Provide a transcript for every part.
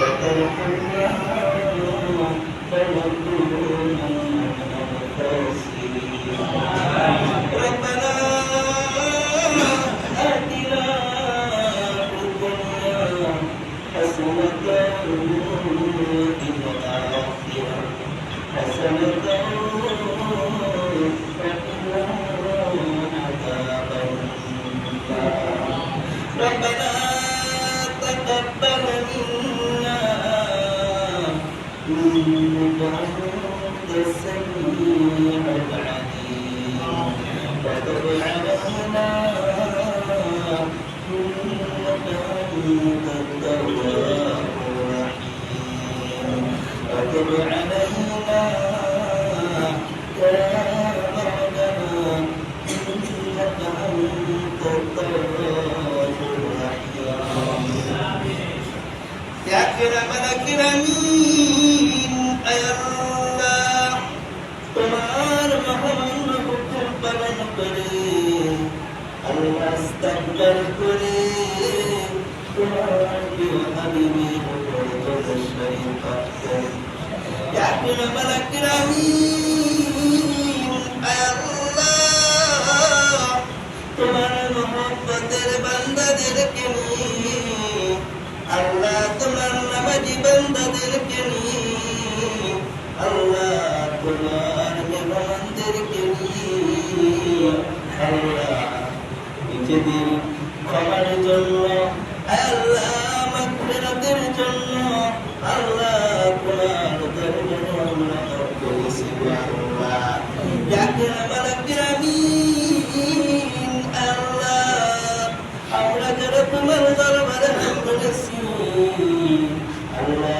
تقول يا يا مولانا إنك أنت التواب الرحيم يا أكرم الأكرمين يا الله তোমার মহান হুকুম পালন করে আল্লাহ ইস্তাকবার করে তোমার প্রিয় হাবিবের উপরে জলসায়ী পাঠ করে يا أكرم الأكرمين يا الله তোমার মোহাম্মতের বান্দাদেরকে নিয়ে আল্লাহ তোমার নামাজি বান্দাদেরকে নিয়ে নিজেদের ক্ষমার জন্য আল্লাহ মাগফিরাতের জন্য আল্লাহ তোমার দরবারে আমরা করেছি আল্লাহ যাকে আমার গ্রামীণ আল্লাহ আমরা যারা তোমার দরবারে নাম করেছি আল্লাহ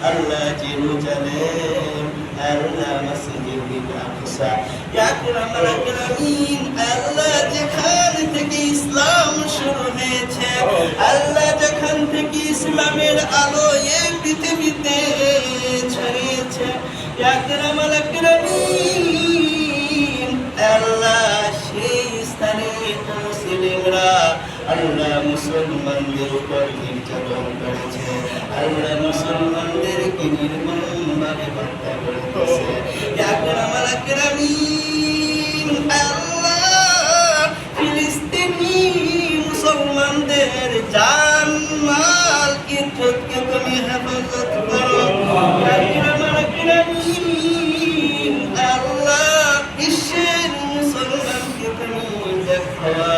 ফিলিস্তিন আল্লাহ জেরুজালেম আল্লাহ মসজিদে আকসা ইয়া কিরামাল কিরামিন আল্লাহ যেখান থেকে ইসলাম শুরু হয়েছে, আল্লাহ যেখান থেকে ইসলামের আলো এই পৃথিবীতে ছড়িয়েছে ইয়া কিরামাল কিরামিন মুসলমানদের উপর নির্যাতন করেছে আল্লাহ মুসলমানদেরকে নির্মমভাবে হত্যা করেছে আমার গ্রামীণ আল্লাহ ফিলিস্তিনি মুসলমানদের জান মাল ইজ্জতকে তুমি হেফাজত করো আল্লাহ, বিশ্বের মুসলমানকে তুমি দেখার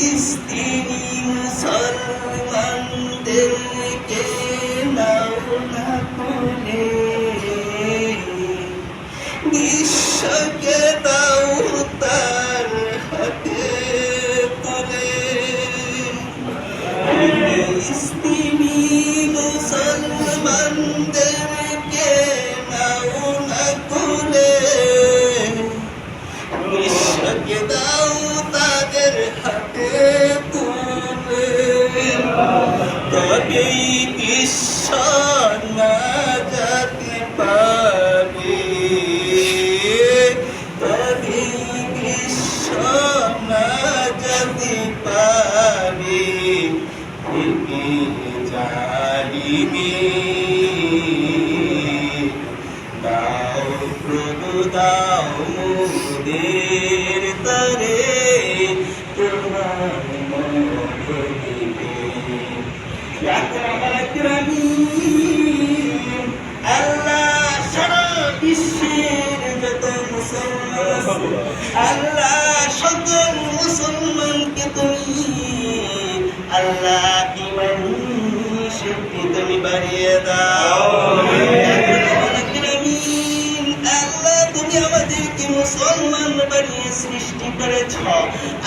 ফিলিস্তিনি মুসলমানদেরকে নাও না que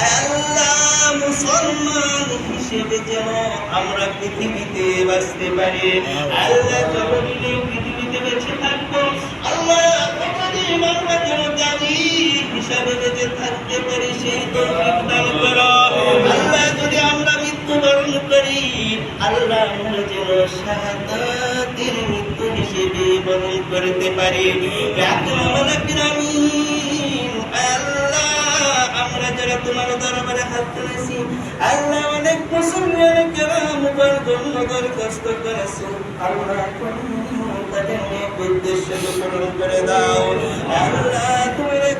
আল্লাহ যেন পৃথিবীতে বাঁচতে পারি। আল্লাহ জগতে পৃথিবীতে বেঁচে থাকব আল্লাহ যেন আল্লাহ করতে পারি উদ্দেশ্য করে দাও আল্লাহ তুমি এক